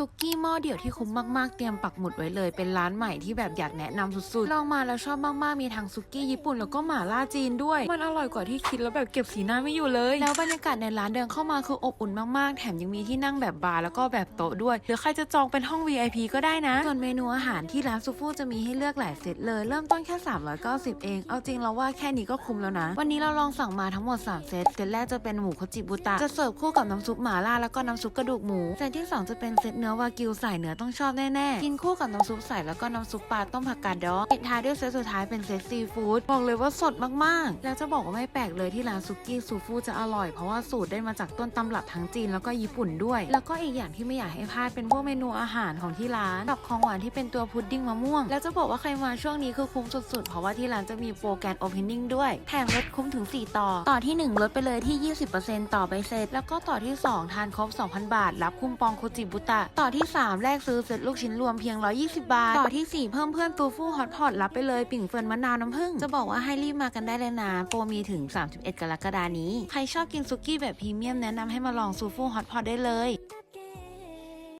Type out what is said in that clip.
ซุกี้หม้อเดี่ยวที่คุ้มมากๆ เตรียมปักหมุดไว้เลย เป็นร้านใหม่ที่แบบอยากแนะนำสุดๆ ลองมาแล้วชอบมากๆ มีทั้งซุกี้ญี่ปุ่นแล้วก็หม่าล่าจีนด้วย มันอร่อยกว่าที่คิดแล้วแบบเก็บสีหน้าไม่อยู่เลย แล้วบรรยากาศในร้านเดินเข้ามาคืออบอุ่นมากๆ แถมยังมีที่นั่งแบบบาร์แล้วก็แบบโต๊ะด้วย หรือใครจะจองเป็นห้อง VIP ก็ได้นะ ส่วนเมนูอาหารที่ร้านซูฟูจะมีให้เลือกหลายเซตเลย เริ่มต้นแค่ 390 เอง เอาจริงเราว่าแค่นี้ก็คุ้มแล้วนะ วันนี้เราลองสั่งมาทั้งหมด 3 เซต เซตแรกจะเป็นหมูโคจิบุตะ จะเสิร์ฟคู่กับน้ำซุปหม่าล่าแล้วก็น้ำซุปกระดูกหมู เซตที่ 2 จะเป็นเซตเนื้อวากิวใส่เนื้อต้องชอบแน่ๆ กินคู่กับน้ำซุปใส่แล้วก็น้ำซุปปลาต้มผักกาดดองปิดท้ายด้วยเซตสุดท้ายเป็นเซตซีฟู้ดบอกเลยว่าสดมากๆ แล้วจะบอกว่าไม่แปลกเลยที่ร้านซุกี้ซูฟูจะอร่อยเพราะว่าสูตรได้มาจากต้นตำรับทั้งจีนแล้วก็ญี่ปุ่นด้วย แล้วก็อีกอย่างที่ไม่อยากให้พลาดเป็นพวกเมนูอาหารของที่ร้านกับของหวานที่เป็นตัวพุดดิ้งมะม่วง แล้วจะบอกว่าใครมาช่วงนี้คือคุ้มสุดๆ เพราะว่าที่ร้านจะมีโปรแกรมโอเพนนิ่งด้วย แถมลดคุ้มถึง 4 ต่อ ต่อที่ 1 ลดไปเลยที่ 20%ต่อใบเสร็จ แล้วก็ต่อที่ 2 ทานครบ 2,000 บาท รับคุ้มปองโคจิบุตะต่อที่ 3แลกซื้อเซ็ตลูกชิ้นรวมเพียง 120 บาท ต่อทีสี่ 4 เพิ่มเพื่อนตูฟู่ฮอตพอตรับไปเลยปิ่งเฟิร์นมะนาวน้ำผึ้งจะบอกว่าให้รีบมากันได้เลยนะโปรมีถึง 31 กรกฎานี้ ใครชอบกินซุกี้แบบพรีเมียมแนะนำให้มาลองซูฟู่ฮอตพอตได้เลย